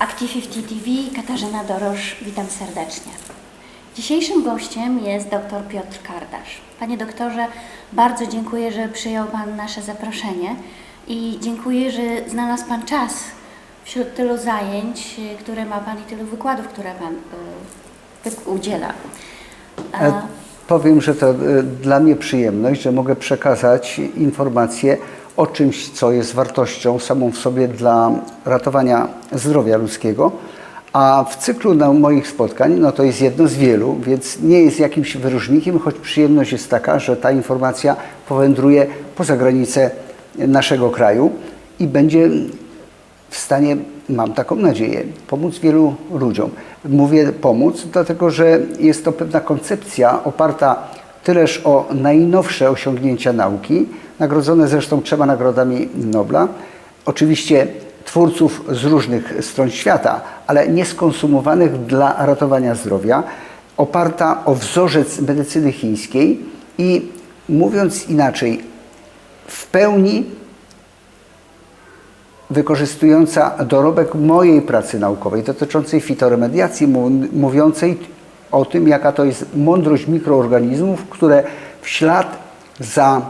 Active50 TV, Katarzyna Dorosz, witam serdecznie. Dzisiejszym gościem jest dr Piotr Kardasz. Panie doktorze, bardzo dziękuję, że przyjął Pan nasze zaproszenie i dziękuję, że znalazł Pan czas wśród tylu zajęć, y, które ma Pan i tylu wykładów, które Pan y, udziela. A, E, Powiem, że to e, dla mnie przyjemność, że mogę przekazać informacje o czymś, co jest wartością samą w sobie dla ratowania zdrowia ludzkiego. A w cyklu moich spotkań, no to jest jedno z wielu, więc nie jest jakimś wyróżnikiem, choć przyjemność jest taka, że ta informacja powędruje poza granice naszego kraju i będzie w stanie, mam taką nadzieję, pomóc wielu ludziom. Mówię pomóc, dlatego że jest to pewna koncepcja oparta tyleż o najnowsze osiągnięcia nauki, nagrodzone zresztą trzema nagrodami Nobla. Oczywiście twórców z różnych stron świata, ale nieskonsumowanych dla ratowania zdrowia, oparta o wzorzec medycyny chińskiej i mówiąc inaczej, w pełni wykorzystująca dorobek mojej pracy naukowej dotyczącej fitoremediacji, mówiącej o tym, jaka to jest mądrość mikroorganizmów, które w ślad za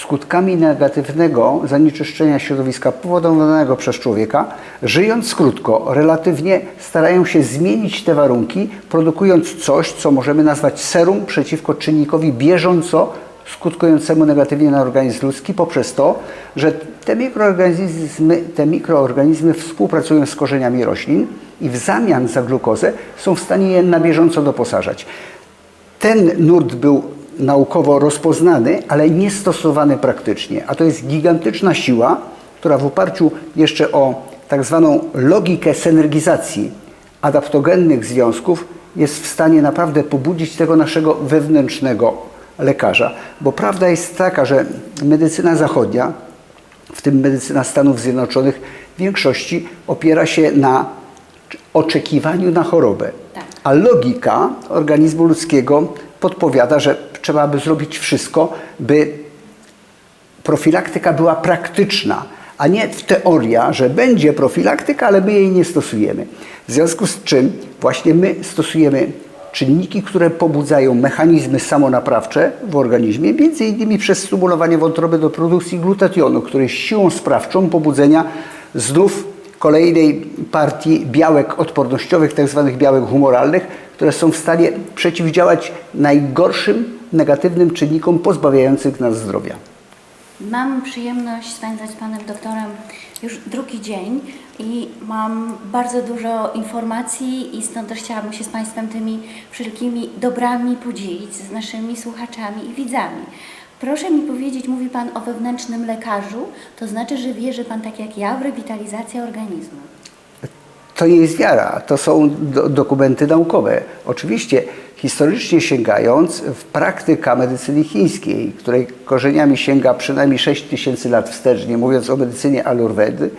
skutkami negatywnego zanieczyszczenia środowiska powodowanego przez człowieka, żyjąc krótko, relatywnie starają się zmienić te warunki, produkując coś, co możemy nazwać serum przeciwko czynnikowi bieżąco skutkującemu negatywnie na organizm ludzki poprzez to, że te mikroorganizmy, te mikroorganizmy współpracują z korzeniami roślin i w zamian za glukozę są w stanie je na bieżąco doposażać. Ten nurt był naukowo rozpoznany, ale nie stosowany praktycznie, a to jest gigantyczna siła, która w oparciu jeszcze o tak zwaną logikę synergizacji adaptogennych związków jest w stanie naprawdę pobudzić tego naszego wewnętrznego lekarza. Bo prawda jest taka, że medycyna zachodnia, w tym medycyna Stanów Zjednoczonych, w większości opiera się na oczekiwaniu na chorobę. Tak. A logika organizmu ludzkiego podpowiada, że trzeba by zrobić wszystko, by profilaktyka była praktyczna, a nie teoria, że będzie profilaktyka, ale my jej nie stosujemy. W związku z czym właśnie my stosujemy czynniki, które pobudzają mechanizmy samonaprawcze w organizmie, między innymi przez stymulowanie wątroby do produkcji glutationu, który jest siłą sprawczą pobudzenia znów kolejnej partii białek odpornościowych, tak zwanych białek humoralnych, które są w stanie przeciwdziałać najgorszym negatywnym czynnikom pozbawiających nas zdrowia. Mam przyjemność spędzać z Panem doktorem już drugi dzień i mam bardzo dużo informacji i stąd też chciałabym się z Państwem tymi wszelkimi dobrami podzielić z naszymi słuchaczami i widzami. Proszę mi powiedzieć, mówi Pan o wewnętrznym lekarzu, to znaczy, że wierzy Pan tak jak ja w rewitalizację organizmu. To nie jest wiara, to są do, dokumenty naukowe. Oczywiście historycznie sięgając, w praktyka medycyny chińskiej, której korzeniami sięga przynajmniej 6 tysięcy lat wstecz, nie mówiąc o medycynie alurwedy,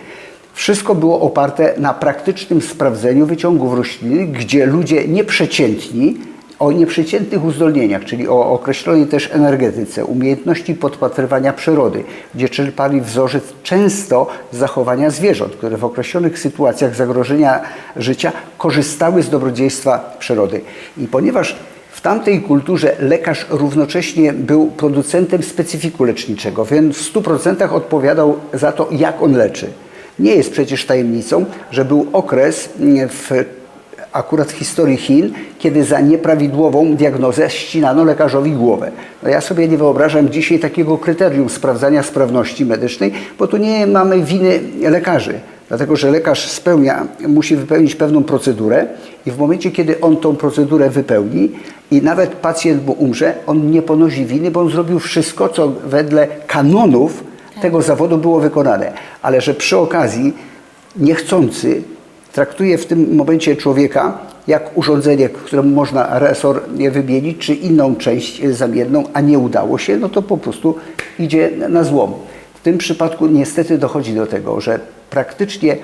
wszystko było oparte na praktycznym sprawdzeniu wyciągów roślin, gdzie ludzie nieprzeciętni, o nieprzeciętnych uzdolnieniach, czyli o określonej też energetyce, umiejętności podpatrywania przyrody, gdzie czerpali wzorzec często z zachowania zwierząt, które w określonych sytuacjach zagrożenia życia korzystały z dobrodziejstwa przyrody. I ponieważ w tamtej kulturze lekarz równocześnie był producentem specyfiku leczniczego, więc w 100% odpowiadał za to, jak on leczy. Nie jest przecież tajemnicą, że był okres w akurat w historii Chin, kiedy za nieprawidłową diagnozę ścinano lekarzowi głowę. No ja sobie nie wyobrażam dzisiaj takiego kryterium sprawdzania sprawności medycznej, bo tu nie mamy winy lekarzy. Dlatego, że lekarz spełnia, musi wypełnić pewną procedurę i w momencie, kiedy on tą procedurę wypełni i nawet pacjent mu umrze, on nie ponosi winy, bo on zrobił wszystko, co wedle kanonów tego zawodu było wykonane. Ale że przy okazji niechcący traktuje w tym momencie człowieka jak urządzenie, któremu można resor wymienić, czy inną część zamienną, a nie udało się, no to po prostu idzie na złom. W tym przypadku niestety dochodzi do tego, że praktycznie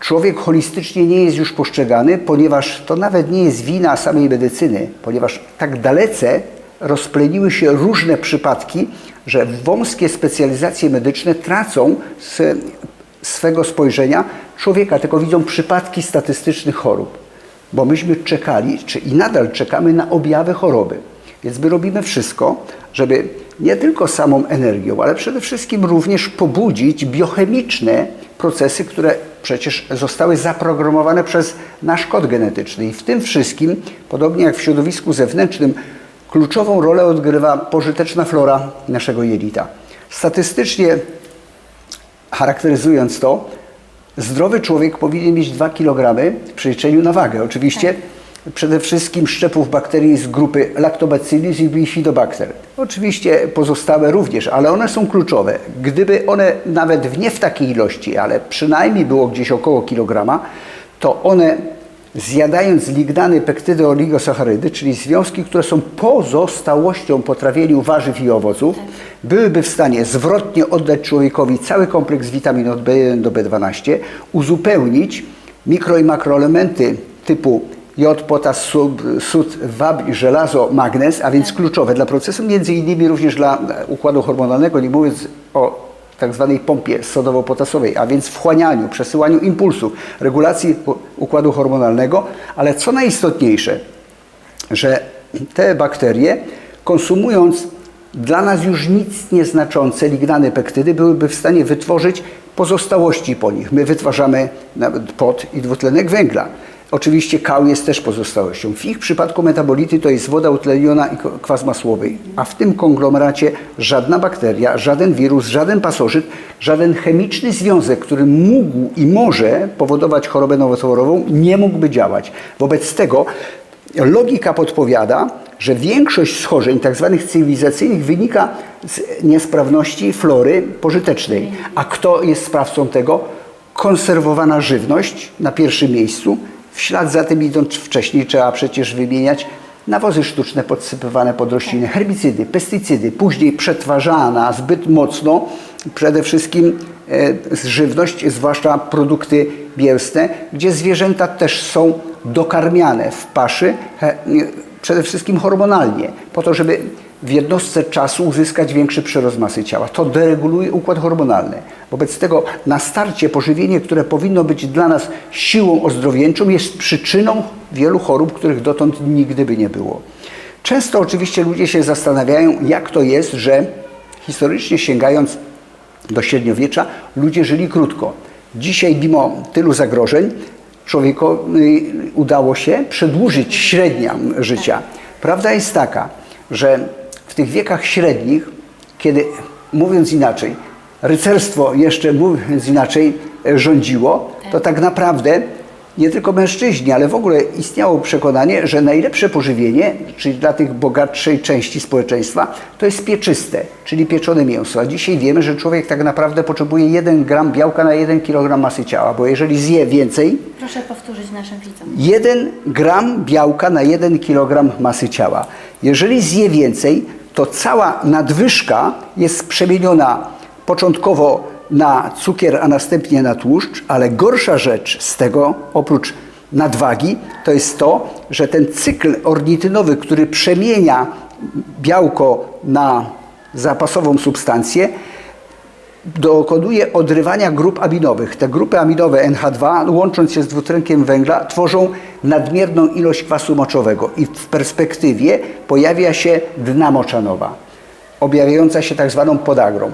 człowiek holistycznie nie jest już postrzegany, ponieważ to nawet nie jest wina samej medycyny, ponieważ tak dalece rozpleniły się różne przypadki, że wąskie specjalizacje medyczne tracą z swego spojrzenia człowieka, tylko widzą przypadki statystycznych chorób. Bo myśmy czekali, czy i nadal czekamy na objawy choroby. Więc my robimy wszystko, żeby nie tylko samą energią, ale przede wszystkim również pobudzić biochemiczne procesy, które przecież zostały zaprogramowane przez nasz kod genetyczny. I w tym wszystkim, podobnie jak w środowisku zewnętrznym, kluczową rolę odgrywa pożyteczna flora naszego jelita. Statystycznie charakteryzując to, zdrowy człowiek powinien mieć 2 kg w przeliczeniu na wagę. Oczywiście przede wszystkim szczepów bakterii z grupy Lactobacillus i Bifidobacter. Oczywiście pozostałe również, ale one są kluczowe. Gdyby one nawet w nie w takiej ilości, ale przynajmniej było gdzieś około kilograma, to one zjadając lignany, pektydy, oligosacharydy, czyli związki, które są pozostałością po trawieniu warzyw i owoców, byłyby w stanie zwrotnie oddać człowiekowi cały kompleks witamin od B1 do B12, uzupełnić mikro i makroelementy typu jod, potas, sód, sód, wab, żelazo, magnez, a więc kluczowe dla procesu, między innymi również dla układu hormonalnego, nie mówiąc o tak zwanej pompie sodowo-potasowej, a więc wchłanianiu, przesyłaniu impulsów, regulacji układu hormonalnego, ale co najistotniejsze, że te bakterie konsumując dla nas już nic nieznaczące lignany pektydy byłyby w stanie wytworzyć pozostałości po nich. My wytwarzamy nawet pot i dwutlenek węgla. Oczywiście kał jest też pozostałością. W ich przypadku metabolity to jest woda utleniona i kwas masłowy, a w tym konglomeracie żadna bakteria, żaden wirus, żaden pasożyt, żaden chemiczny związek, który mógł i może powodować chorobę nowotworową, nie mógłby działać. Wobec tego logika podpowiada, że większość schorzeń tzw. cywilizacyjnych wynika z niesprawności flory pożytecznej. A kto jest sprawcą tego? Konserwowana żywność na pierwszym miejscu. W ślad za tym idąc wcześniej trzeba przecież wymieniać nawozy sztuczne podsypywane pod rośliny, herbicydy, pestycydy, później przetwarzana zbyt mocno, przede wszystkim e, żywność, zwłaszcza produkty bielste, gdzie zwierzęta też są dokarmiane w paszy, przede wszystkim hormonalnie, po to, żeby w jednostce czasu uzyskać większy przyrost masy ciała. To dereguluje układ hormonalny. Wobec tego na starcie pożywienie, które powinno być dla nas siłą ozdrowieńczą, jest przyczyną wielu chorób, których dotąd nigdy by nie było. Często oczywiście ludzie się zastanawiają, jak to jest, że historycznie sięgając do średniowiecza, ludzie żyli krótko. Dzisiaj, mimo tylu zagrożeń, człowiekowi udało się przedłużyć średnia życia. Prawda jest taka, że tych wiekach średnich, kiedy, mówiąc inaczej, rycerstwo jeszcze, mówiąc inaczej, rządziło, to tak naprawdę nie tylko mężczyźni, ale w ogóle istniało przekonanie, że najlepsze pożywienie, czyli dla tych bogatszej części społeczeństwa, to jest pieczyste, czyli pieczone mięso. A dzisiaj wiemy, że człowiek tak naprawdę potrzebuje 1 gram białka na 1 kg masy ciała, bo jeżeli zje więcej, Proszę powtórzyć naszym widzom. 1 gram białka na 1 kg masy ciała. Jeżeli zje więcej, to cała nadwyżka jest przemieniona początkowo na cukier, a następnie na tłuszcz, ale gorsza rzecz z tego, oprócz nadwagi, to jest to, że ten cykl ornitynowy, który przemienia białko na zapasową substancję, dokonuje odrywania grup aminowych. Te grupy aminowe NH2, łącząc się z dwutlenkiem węgla, tworzą nadmierną ilość kwasu moczowego i w perspektywie pojawia się dna moczanowa, objawiająca się tak zwaną podagrą.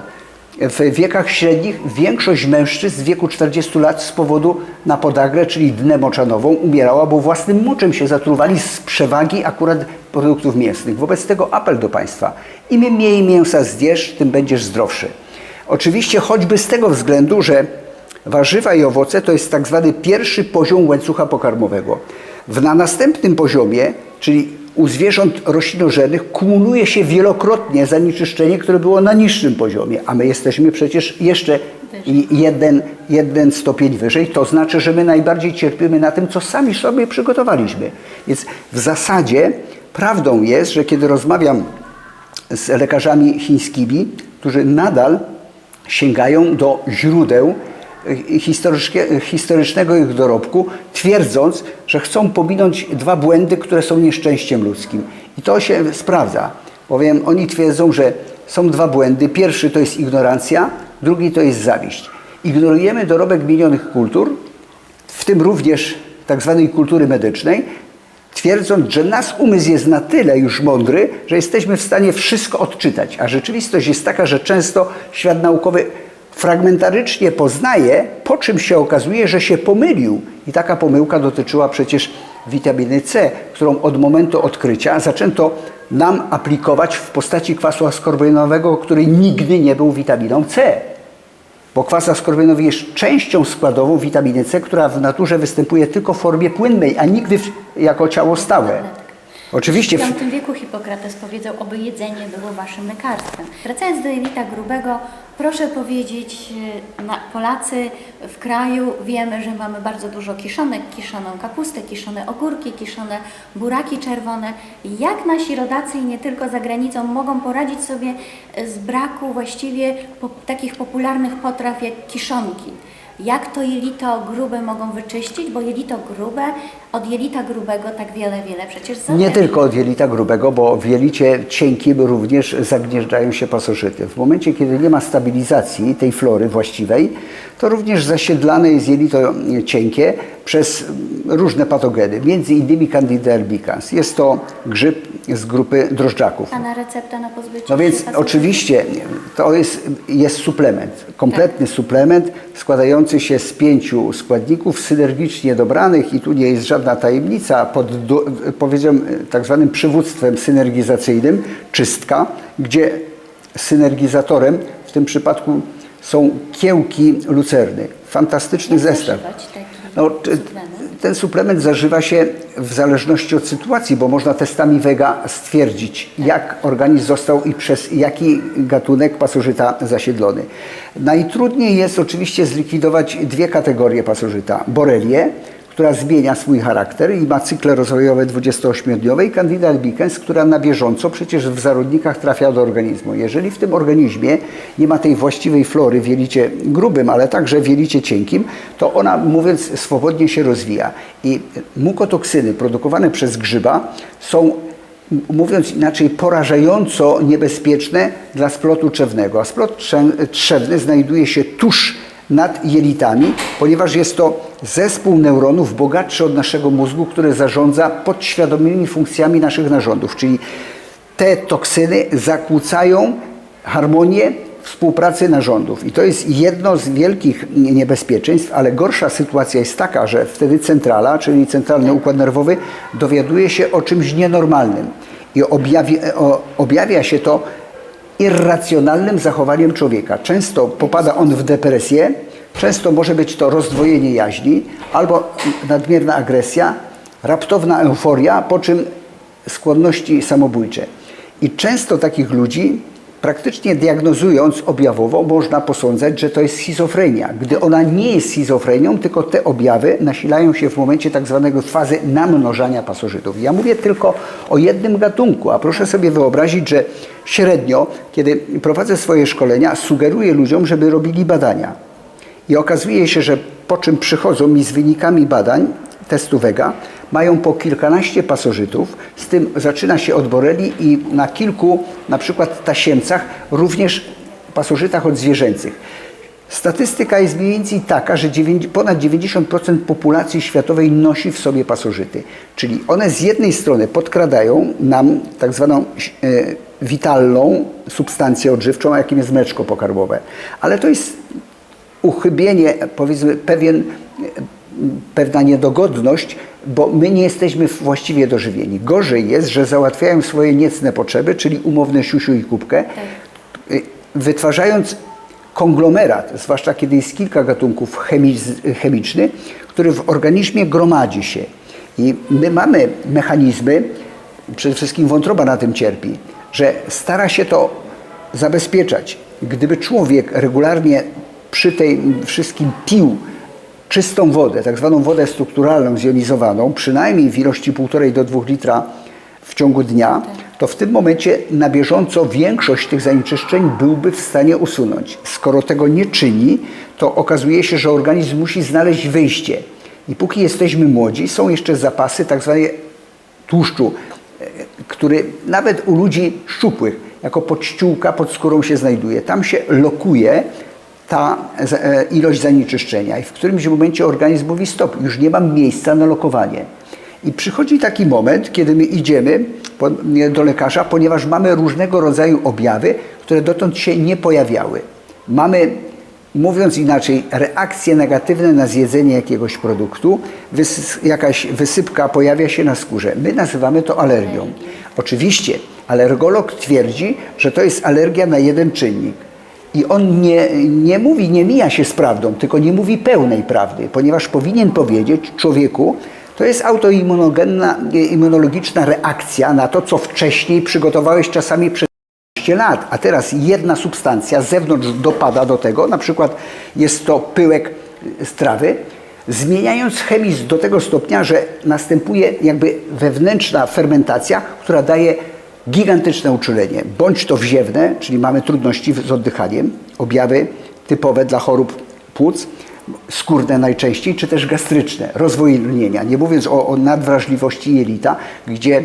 W wiekach średnich większość mężczyzn w wieku 40 lat z powodu na podagrę, czyli dnę moczanową, umierała, bo własnym moczem się zatruwali z przewagi akurat produktów mięsnych. Wobec tego apel do Państwa. Im mniej mięsa zjesz, tym będziesz zdrowszy. Oczywiście choćby z tego względu, że warzywa i owoce to jest tak zwany pierwszy poziom łańcucha pokarmowego. W, na następnym poziomie, czyli u zwierząt roślinożernych, kumuluje się wielokrotnie zanieczyszczenie, które było na niższym poziomie, a my jesteśmy przecież jeszcze jeden, jeden stopień wyżej. To znaczy, że my najbardziej cierpimy na tym, co sami sobie przygotowaliśmy. Więc w zasadzie prawdą jest, że kiedy rozmawiam z lekarzami chińskimi, którzy nadal sięgają do źródeł historyczkie- historycznego ich dorobku, twierdząc, że chcą pominąć dwa błędy, które są nieszczęściem ludzkim. I to się sprawdza, bowiem oni twierdzą, że są dwa błędy. Pierwszy to jest ignorancja, drugi to jest zawiść. ignorujemy dorobek minionych kultur, w tym również tak zwanej kultury medycznej, twierdząc, że nasz umysł jest na tyle już mądry, że jesteśmy w stanie wszystko odczytać. A rzeczywistość jest taka, że często świat naukowy fragmentarycznie poznaje, po czym się okazuje, że się pomylił. I taka pomyłka dotyczyła przecież witaminy C, którą od momentu odkrycia zaczęto nam aplikować w postaci kwasu askorbinowego, który nigdy nie był witaminą C. Bo kwas askorbinowy jest częścią składową witaminy C, która w naturze występuje tylko w formie płynnej, a nigdy jako ciało stałe. Oczywiście W V wieku Hipokrates powiedział, oby jedzenie było waszym lekarstwem. Wracając do jelita grubego, proszę powiedzieć, e, Polacy w kraju wiemy, że mamy bardzo dużo kiszonek, kiszoną kapustę, kiszone ogórki, kiszone buraki czerwone. Jak nasi rodacy i nie tylko za granicą mogą poradzić sobie e, z braku właściwie po, takich popularnych potraw jak kiszonki? Jak to jelito grube mogą wyczyścić, bo jelito grube od jelita grubego tak wiele, wiele przecież nie zależy. tylko od jelita grubego, bo w jelicie cienkim również zagnieżdżają się pasożyty. W momencie, kiedy nie ma stabilizacji tej flory właściwej, to również zasiedlane jest jelito cienkie przez różne patogeny, między innymi Candida albicans. Jest to grzyb z grupy drożdżaków. Pana recepta na pozbycie No więc oczywiście to jest, jest suplement, kompletny suplement składający się z pięciu składników synergicznie dobranych i tu nie jest żadna tajemnica pod do, powiedziałem tak zwanym przywództwem synergizacyjnym, czystka, gdzie synergizatorem w tym przypadku są kiełki lucerny. Fantastyczny Jak zestaw. No? Ten suplement zażywa się w zależności od sytuacji, bo można testami Vega stwierdzić, jak organizm został i przez jaki gatunek pasożyta zasiedlony. Najtrudniej jest oczywiście zlikwidować dwie kategorie pasożyta. Borelię, która zmienia swój charakter i ma cykle rozwojowe 28-dniowe i Candida albicans, która na bieżąco przecież w zarodnikach trafia do organizmu. Jeżeli w tym organizmie nie ma tej właściwej flory w jelicie grubym, ale także w jelicie cienkim, to ona, mówiąc swobodnie, się rozwija. I mukotoksyny produkowane przez grzyba są mówiąc inaczej, porażająco niebezpieczne dla splotu trzewnego. A splot trze- trzewny znajduje się tuż nad jelitami, ponieważ jest to zespół neuronów bogatszy od naszego mózgu, który zarządza podświadomymi funkcjami naszych narządów, czyli te toksyny zakłócają harmonię współpracy narządów. I to jest jedno z wielkich niebezpieczeństw, ale gorsza sytuacja jest taka, że wtedy centrala, czyli centralny układ nerwowy, dowiaduje się o czymś nienormalnym. I objawi, o, objawia się to irracjonalnym zachowaniem człowieka. Często popada on w depresję, często może być to rozdwojenie jaźni albo nadmierna agresja, raptowna euforia, po czym skłonności samobójcze. I często takich ludzi, praktycznie diagnozując objawowo, można posądzać, że to jest schizofrenia. Gdy ona nie jest schizofrenią, tylko te objawy nasilają się w momencie tak zwanego fazy namnożania pasożytów. Ja mówię tylko o jednym gatunku, a proszę sobie wyobrazić, że średnio, kiedy prowadzę swoje szkolenia, sugeruję ludziom, żeby robili badania. I okazuje się, że po czym przychodzą mi z wynikami badań testu Vega, mają po kilkanaście pasożytów, z tym zaczyna się od boreli i na kilku, na przykład tasiemcach, również pasożytach odzwierzęcych. Statystyka jest mniej więcej taka, że ponad 90% populacji światowej nosi w sobie pasożyty. Czyli one z jednej strony podkradają nam tak zwaną e, witalną substancję odżywczą, jakim jest mleczko pokarmowe. Ale to jest uchybienie, powiedzmy, pewien, pewna niedogodność, bo my nie jesteśmy właściwie dożywieni. Gorzej jest, że załatwiają swoje niecne potrzeby, czyli umowne siusiu i kubkę, y, wytwarzając konglomerat, zwłaszcza kiedy jest kilka gatunków chemiz- chemiczny, który w organizmie gromadzi się. I my mamy mechanizmy, przede wszystkim wątroba na tym cierpi, że stara się to zabezpieczać. Gdyby człowiek regularnie przy tej wszystkim pił czystą wodę, tak zwaną wodę strukturalną, zjonizowaną, przynajmniej w ilości 1,5 do 2 litra w ciągu dnia, to w tym momencie na bieżąco większość tych zanieczyszczeń byłby w stanie usunąć. Skoro tego nie czyni, to okazuje się, że organizm musi znaleźć wyjście. I póki jesteśmy młodzi, są jeszcze zapasy tak zwane tłuszczu, e, który nawet u ludzi szczupłych, jako podściółka pod skórą się znajduje. Tam się lokuje ta e, ilość zanieczyszczenia i w którymś momencie organizm mówi stop, już nie mam miejsca na lokowanie. I przychodzi taki moment, kiedy my idziemy do lekarza, ponieważ mamy różnego rodzaju objawy, które dotąd się nie pojawiały. Mamy, mówiąc inaczej, reakcje negatywne na zjedzenie jakiegoś produktu, wys- jakaś wysypka pojawia się na skórze. My nazywamy to alergią. Oczywiście alergolog twierdzi, że to jest alergia na jeden czynnik. I on nie, nie mówi, nie mija się z prawdą, tylko nie mówi pełnej prawdy, ponieważ powinien powiedzieć człowieku, to jest autoimmunogenna, immunologiczna reakcja na to, co wcześniej przygotowałeś czasami przez 15 lat, a teraz jedna substancja z zewnątrz dopada do tego, na przykład jest to pyłek z trawy, zmieniając chemię do tego stopnia, że następuje jakby wewnętrzna fermentacja, która daje gigantyczne uczulenie. Bądź to wziewne, czyli mamy trudności z oddychaniem, objawy typowe dla chorób płuc, skórne najczęściej, czy też gastryczne, rozwój lnienia. Nie mówiąc o, o nadwrażliwości jelita, gdzie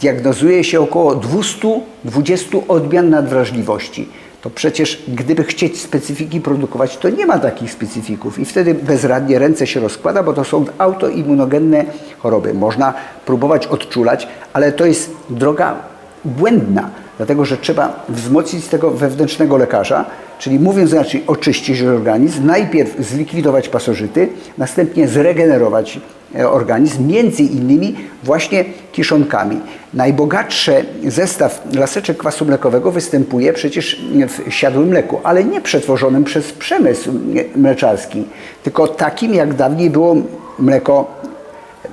diagnozuje się około 220 odmian nadwrażliwości. To przecież gdyby chcieć specyfiki produkować, to nie ma takich specyfików i wtedy bezradnie ręce się rozkłada, bo to są autoimmunogenne choroby. Można próbować odczulać, ale to jest droga błędna, dlatego że trzeba wzmocnić tego wewnętrznego lekarza, czyli mówiąc inaczej, oczyścić organizm, najpierw zlikwidować pasożyty, następnie zregenerować e, organizm, między innymi właśnie kiszonkami. Najbogatszy zestaw laseczek kwasu mlekowego występuje przecież w siadłym mleku, ale nie przetworzonym przez przemysł mleczarski, tylko takim jak dawniej było mleko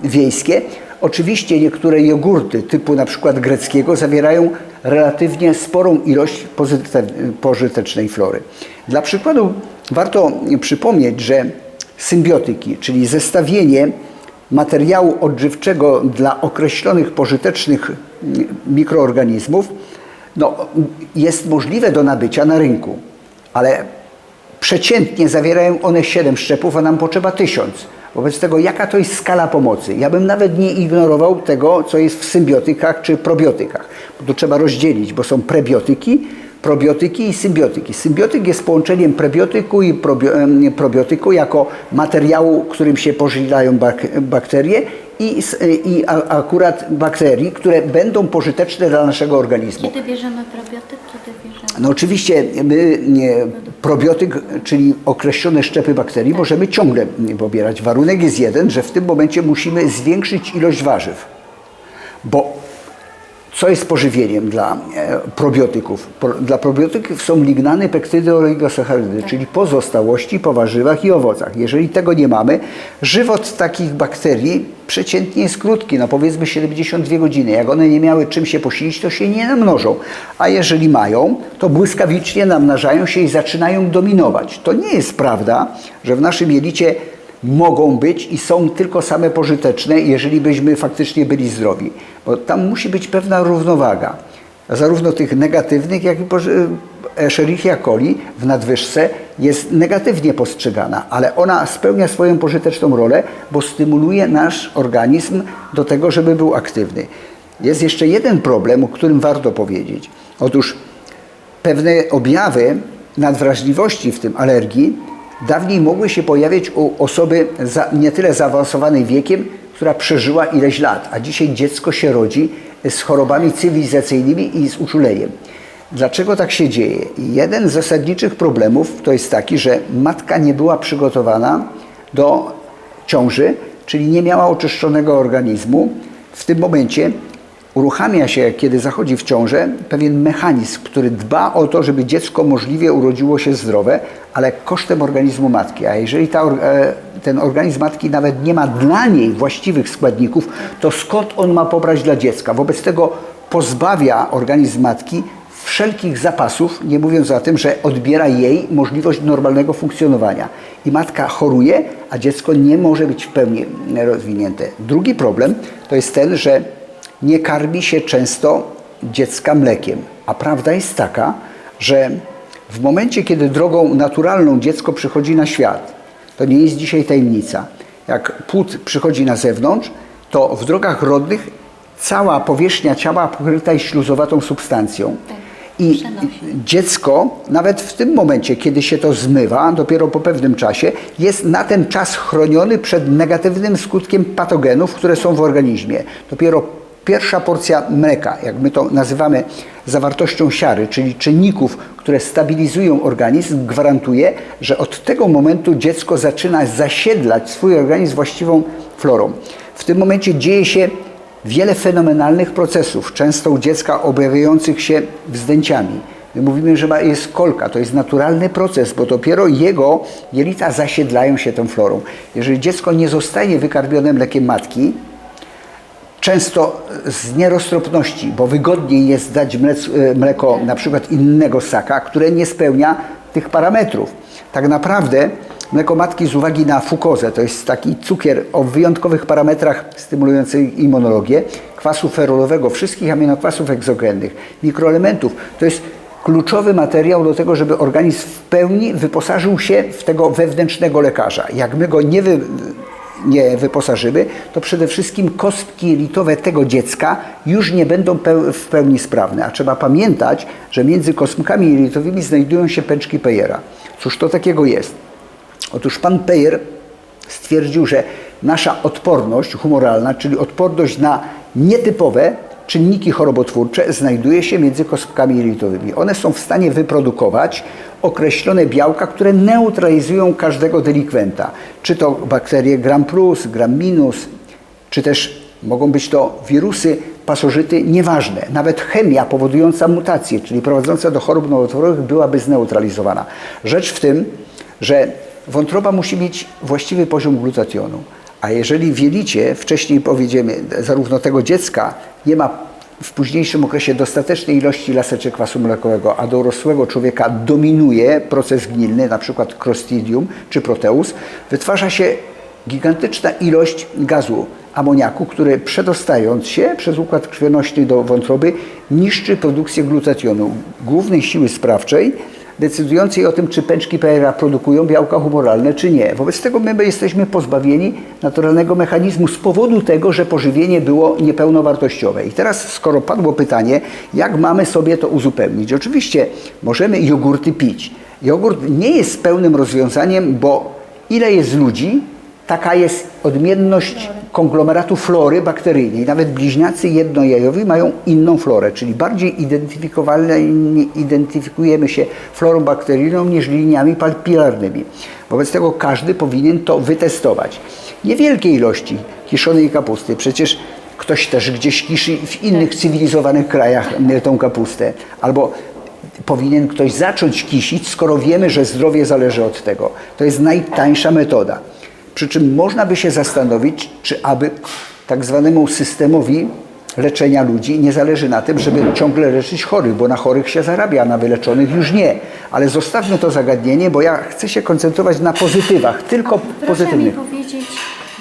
wiejskie. Oczywiście niektóre jogurty typu na przykład greckiego zawierają relatywnie sporą ilość pożytecznej flory. Dla przykładu warto przypomnieć, że symbiotyki, czyli zestawienie materiału odżywczego dla określonych pożytecznych mikroorganizmów, no, jest możliwe do nabycia na rynku, ale przeciętnie zawierają one 7 szczepów, a nam potrzeba 1000. Wobec tego, jaka to jest skala pomocy? Ja bym nawet nie ignorował tego, co jest w symbiotykach czy probiotykach. Bo to trzeba rozdzielić, bo są prebiotyki, probiotyki i symbiotyki. Symbiotyk jest połączeniem prebiotyku i probiotyku jako materiału, którym się pożywiają bak, bakterie i, s- i akurat bakterii, które będą pożyteczne dla naszego organizmu. Kiedy bierzemy probiotyk, kiedy bierzemy... No oczywiście my nie, probiotyk, czyli określone szczepy bakterii możemy ciągle pobierać. Warunek jest jeden, że w tym momencie musimy zwiększyć ilość warzyw. Bo co jest pożywieniem dla probiotyków? Pro, dla probiotyków są lignany, pektydy, oligosacharydy, czyli pozostałości po warzywach i owocach. Jeżeli tego nie mamy, żywot takich bakterii przeciętnie jest krótki, no powiedzmy 72 godziny. Jak one nie miały czym się posilić, to się nie namnożą. A jeżeli mają, to błyskawicznie namnażają się i zaczynają dominować. To nie jest prawda, że w naszym jelicie mogą być i są tylko same pożyteczne, jeżeli byśmy faktycznie byli zdrowi. Bo tam musi być pewna równowaga. Zarówno tych negatywnych, jak i Escherichia coli w nadwyżce jest negatywnie postrzegana, ale ona spełnia swoją pożyteczną rolę, bo stymuluje nasz organizm do tego, żeby był aktywny. Jest jeszcze jeden problem, o którym warto powiedzieć. Otóż pewne objawy nadwrażliwości, w tym alergii, dawniej mogły się pojawiać u osoby za, nie tyle zaawansowanej wiekiem, która przeżyła ileś lat, a dzisiaj dziecko się rodzi z chorobami cywilizacyjnymi i z uczuleniem. Dlaczego tak się dzieje? Jeden z zasadniczych problemów to jest taki, że matka nie była przygotowana do ciąży, czyli nie miała oczyszczonego organizmu. W tym momencie uruchamia się, kiedy zachodzi w ciążę, pewien mechanizm, który dba o to, żeby dziecko możliwie urodziło się zdrowe, ale kosztem organizmu matki. A jeżeli ta, e, ten organizm matki nawet nie ma dla niej właściwych składników, to skąd on ma pobrać dla dziecka? Wobec tego pozbawia organizm matki wszelkich zapasów, nie mówiąc o tym, że odbiera jej możliwość normalnego funkcjonowania. I matka choruje, a dziecko nie może być w pełni rozwinięte. Drugi problem to jest ten, że nie karmi się często dziecka mlekiem. A prawda jest taka, że w momencie, kiedy drogą naturalną dziecko przychodzi na świat, to nie jest dzisiaj tajemnica. Jak płód przychodzi na zewnątrz, to w drogach rodnych cała powierzchnia ciała pokryta jest śluzowatą substancją. I Przenosi. dziecko, nawet w tym momencie, kiedy się to zmywa, dopiero po pewnym czasie, jest na ten czas chroniony przed negatywnym skutkiem patogenów, które są w organizmie. Dopiero pierwsza porcja mleka, jak my to nazywamy zawartością siary, czyli czynników, które stabilizują organizm, gwarantuje, że od tego momentu dziecko zaczyna zasiedlać swój organizm właściwą florą. W tym momencie dzieje się wiele fenomenalnych procesów, często u dziecka objawiających się wzdęciami. My mówimy, że jest kolka, to jest naturalny proces, bo dopiero jego jelita zasiedlają się tą florą. Jeżeli dziecko nie zostaje wykarmione mlekiem matki, często z nieroztropności, bo wygodniej jest dać e, mleko na przykład innego ssaka, które nie spełnia tych parametrów. Tak naprawdę mleko matki z uwagi na fukozę, to jest taki cukier o wyjątkowych parametrach stymulujących immunologię, kwasu ferolowego, wszystkich aminokwasów egzogennych, mikroelementów, to jest kluczowy materiał do tego, żeby organizm w pełni wyposażył się w tego wewnętrznego lekarza. Jak my go nie wy, nie wyposażymy, to przede wszystkim kostki jelitowe tego dziecka już nie będą w pełni sprawne. A trzeba pamiętać, że między kosmkami jelitowymi znajdują się pęczki Peyera. Cóż to takiego jest? Otóż pan Peyer stwierdził, że nasza odporność humoralna, czyli odporność na nietypowe czynniki chorobotwórcze, znajduje się między kosmkami jelitowymi. One są w stanie wyprodukować określone białka, które neutralizują każdego delikwenta. Czy to bakterie gram plus, gram minus, czy też mogą być to wirusy, pasożyty, nieważne. Nawet chemia powodująca mutacje, czyli prowadząca do chorób nowotworowych byłaby zneutralizowana. Rzecz w tym, że wątroba musi mieć właściwy poziom glutationu. A jeżeli w jelicie, wcześniej powiedziemy, zarówno tego dziecka nie ma w późniejszym okresie dostatecznej ilości laseczek kwasu mlekowego, a do dorosłego człowieka dominuje proces gnilny, na przykład Clostridium czy Proteus, wytwarza się gigantyczna ilość gazu amoniaku, który przedostając się przez układ krwionośny do wątroby niszczy produkcję glutationu, głównej siły sprawczej, decydującej o tym, czy pęczki Peyera produkują białka humoralne, czy nie. Wobec tego my jesteśmy pozbawieni naturalnego mechanizmu z powodu tego, że pożywienie było niepełnowartościowe. I teraz, skoro padło pytanie, jak mamy sobie to uzupełnić? Oczywiście możemy jogurty pić. Jogurt nie jest pełnym rozwiązaniem, bo ile jest ludzi, taka jest odmienność konglomeratu flory bakteryjnej. Nawet bliźniacy jednojajowi mają inną florę, czyli bardziej identyfikujemy się florą bakteryjną niż liniami papilarnymi. Wobec tego każdy powinien to wytestować. Niewielkie ilości kiszonej kapusty, przecież ktoś też gdzieś kiszy w innych cywilizowanych krajach tą kapustę. Albo powinien ktoś zacząć kisić, skoro wiemy, że zdrowie zależy od tego. To jest najtańsza metoda. Przy czym można by się zastanowić, czy aby tak zwanemu systemowi leczenia ludzi nie zależy na tym, żeby ciągle leczyć chorych, bo na chorych się zarabia, a na wyleczonych już nie. Ale zostawmy to zagadnienie, bo ja chcę się koncentrować na pozytywach, tylko Proszę pozytywnych. mi powiedzieć,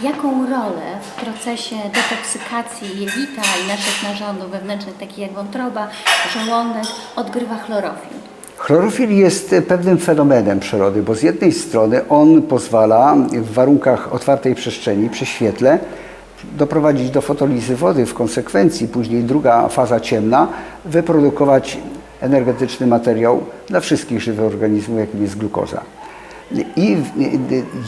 jaką rolę w procesie detoksykacji jelita i naszych narządów wewnętrznych, takich jak wątroba, żołądek, odgrywa chlorofil? Chlorofil jest pewnym fenomenem przyrody, bo z jednej strony on pozwala w warunkach otwartej przestrzeni przy świetle doprowadzić do fotolizy wody, w konsekwencji później druga faza ciemna wyprodukować energetyczny materiał dla wszystkich żywych organizmów, jakim jest glukoza. I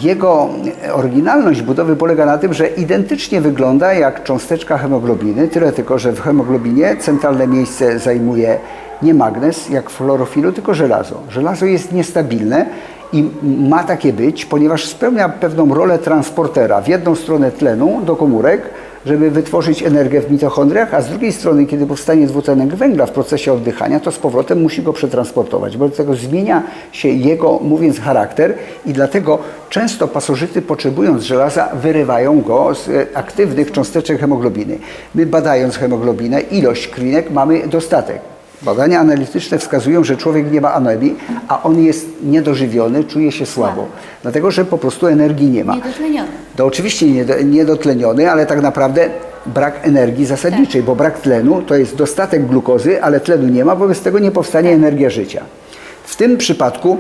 jego oryginalność budowy polega na tym, że identycznie wygląda jak cząsteczka hemoglobiny, tyle tylko, że w hemoglobinie centralne miejsce zajmuje nie magnez, jak w chlorofilu, tylko żelazo. Żelazo jest niestabilne i ma takie być, ponieważ spełnia pewną rolę transportera w jedną stronę tlenu do komórek, żeby wytworzyć energię w mitochondriach, a z drugiej strony, kiedy powstanie dwutlenek węgla w procesie oddychania, to z powrotem musi go przetransportować, bo do tego zmienia się jego, mówiąc, charakter i dlatego często pasożyty potrzebując żelaza wyrywają go z e, aktywnych cząsteczek hemoglobiny. My badając hemoglobinę, ilość krwinek mamy dostatek. Badania analityczne wskazują, że człowiek nie ma anemii, a on jest niedożywiony, czuje się słabo, dlatego że po prostu energii nie ma. Niedotleniony. To oczywiście niedo- niedotleniony, ale tak naprawdę brak energii zasadniczej, bo brak tlenu to jest dostatek glukozy, ale tlenu nie ma, wobec tego nie powstanie energia życia. W tym przypadku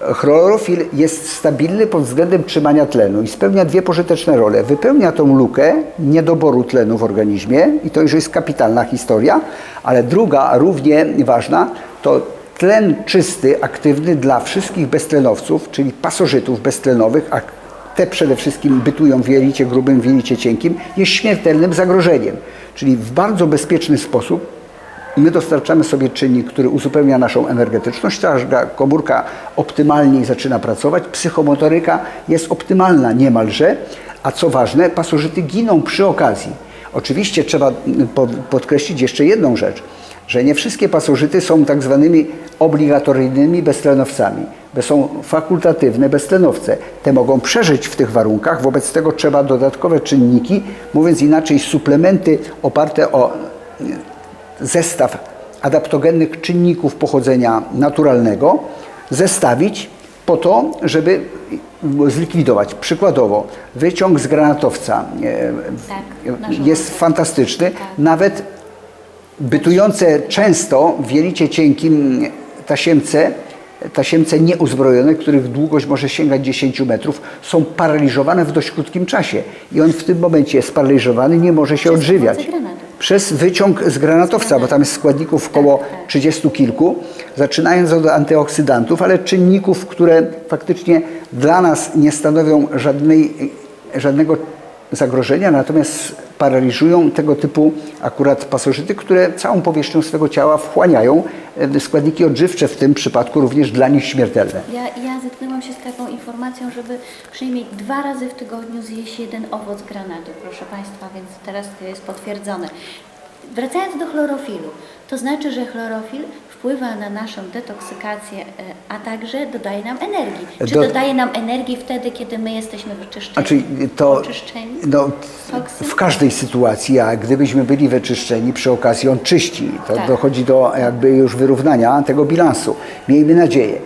Chlorofil jest stabilny pod względem trzymania tlenu i spełnia dwie pożyteczne role. Wypełnia tą lukę niedoboru tlenu w organizmie i to już jest kapitalna historia, ale druga, równie ważna, to tlen czysty, aktywny dla wszystkich beztlenowców, czyli pasożytów beztlenowych, a te przede wszystkim bytują w jelicie grubym, w jelicie cienkim, jest śmiertelnym zagrożeniem. Czyli w bardzo bezpieczny sposób my dostarczamy sobie czynnik, który uzupełnia naszą energetyczność, ta komórka optymalnie zaczyna pracować, psychomotoryka jest optymalna niemalże, a co ważne, pasożyty giną przy okazji. Oczywiście trzeba po- podkreślić jeszcze jedną rzecz, że nie wszystkie pasożyty są tak zwanymi obligatoryjnymi beztlenowcami, są fakultatywne beztlenowce. Te mogą przeżyć w tych warunkach, wobec tego trzeba dodatkowe czynniki, mówiąc inaczej suplementy oparte o zestaw adaptogennych czynników pochodzenia naturalnego zestawić po to, żeby zlikwidować. Przykładowo, wyciąg z granatowca e, Tak, na jest fantastyczny. Nawet bytujące często w jelicie cienkim tasiemce, tasiemce nieuzbrojone, których długość może sięgać 10 metrów, są paraliżowane w dość krótkim czasie. I on w tym momencie jest paraliżowany, nie może się odżywiać. Przez wyciąg z granatowca, bo tam jest składników około Tak, tak. 30 kilku, zaczynając od antyoksydantów, ale czynników, które faktycznie dla nas nie stanowią żadnej, żadnego zagrożenia, natomiast paraliżują tego typu akurat pasożyty, które całą powierzchnią swego ciała wchłaniają składniki odżywcze, w tym przypadku również dla nich śmiertelne. Ja, ja zetknęłam się z taką informacją, żeby przynajmniej dwa razy w tygodniu zjeść jeden owoc granatu, proszę Państwa, więc teraz to jest potwierdzone. Wracając do chlorofilu, to znaczy, że chlorofil wpływa na naszą detoksykację, e, a także dodaje nam energii. Czy Do- dodaje nam energii wtedy, kiedy my jesteśmy wyczyszczeni? Znaczy to Oczyszczeni? no, w każdej sytuacji, a gdybyśmy byli wyczyszczeni, przy okazji on czyści. To Tak. dochodzi do jakby już wyrównania tego bilansu. Miejmy nadzieję.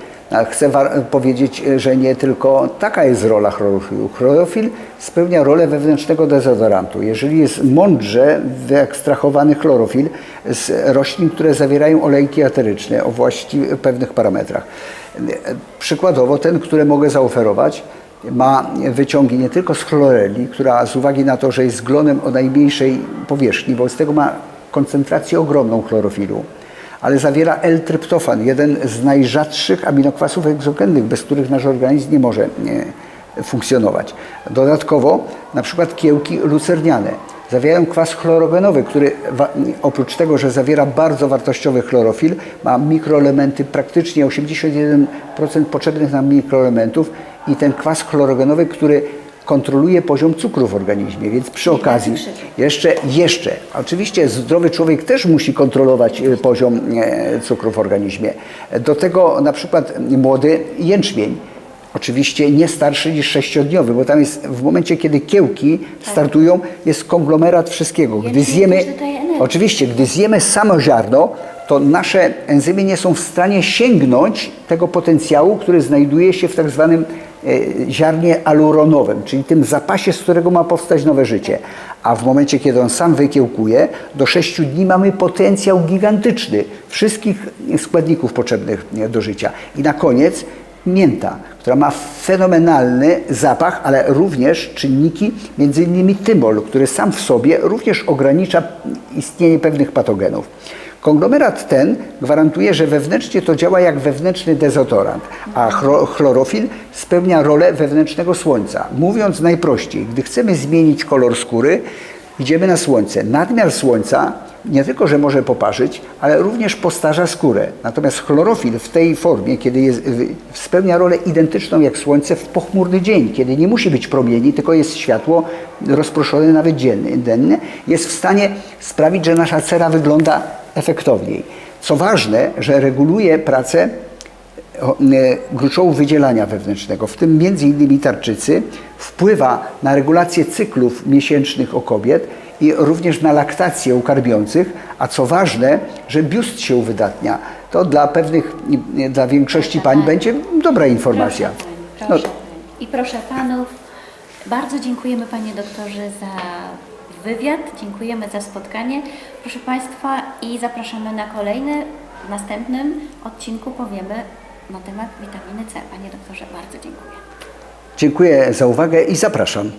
Chcę powiedzieć, że nie tylko taka jest rola chlorofilu. Chlorofil spełnia rolę wewnętrznego dezodorantu. Jeżeli jest mądrze wyekstrahowany chlorofil z roślin, które zawierają olejki eteryczne o właściwych pewnych parametrach. Przykładowo ten, który mogę zaoferować, ma wyciągi nie tylko z chloreli, która z uwagi na to, że jest glonem o najmniejszej powierzchni, wobec tego ma koncentrację ogromną chlorofilu, ale zawiera L-tryptofan, jeden z najrzadszych aminokwasów egzogennych, bez których nasz organizm nie może funkcjonować. Dodatkowo na przykład kiełki lucerniane zawierają kwas chlorogenowy, który oprócz tego, że zawiera bardzo wartościowy chlorofil, ma mikroelementy, praktycznie 81% potrzebnych nam mikroelementów i ten kwas chlorogenowy, który kontroluje poziom cukru w organizmie, więc przy okazji jeszcze, jeszcze, oczywiście zdrowy człowiek też musi kontrolować e, poziom e, cukru w organizmie. Do tego na przykład młody jęczmień, oczywiście nie starszy niż sześciodniowy, bo tam jest w momencie, kiedy kiełki startują, jest konglomerat wszystkiego. Gdy zjemy, oczywiście, gdy zjemy samo ziarno, to nasze enzymy nie są w stanie sięgnąć tego potencjału, który znajduje się w tak zwanym ziarnie aluronowym, czyli tym zapasie, z którego ma powstać nowe życie. A w momencie, kiedy on sam wykiełkuje, do 6 dni mamy potencjał gigantyczny wszystkich składników potrzebnych e, do życia. I na koniec mięta, która ma fenomenalny zapach, ale również czynniki, między innymi tymol, który sam w sobie również ogranicza istnienie pewnych patogenów. Konglomerat ten gwarantuje, że wewnętrznie to działa jak wewnętrzny dezodorant, a chlorofil spełnia rolę wewnętrznego słońca. Mówiąc najprościej, gdy chcemy zmienić kolor skóry, idziemy na słońce. Nadmiar słońca nie tylko, że może poparzyć, ale również postarza skórę. Natomiast chlorofil w tej formie, kiedy jest, spełnia rolę identyczną jak słońce w pochmurny dzień, kiedy nie musi być promieni, tylko jest światło rozproszone nawet dziennie, denne, jest w stanie sprawić, że nasza cera wygląda efektowniej. Co ważne, że reguluje pracę e, gruczołu wydzielania wewnętrznego, w tym między innymi tarczycy, wpływa na regulację cyklów miesięcznych u kobiet i również na laktację u karmiących, a co ważne, że biust się uwydatnia. To dla pewnych, dla większości pań będzie dobra informacja. Proszę, No, proszę pani. I proszę panów, bardzo dziękujemy panie doktorze za wywiad, dziękujemy za spotkanie. Proszę państwa i zapraszamy na kolejny, w następnym odcinku powiemy na temat witaminy C. Panie doktorze, bardzo dziękuję. Dziękuję za uwagę i zapraszam.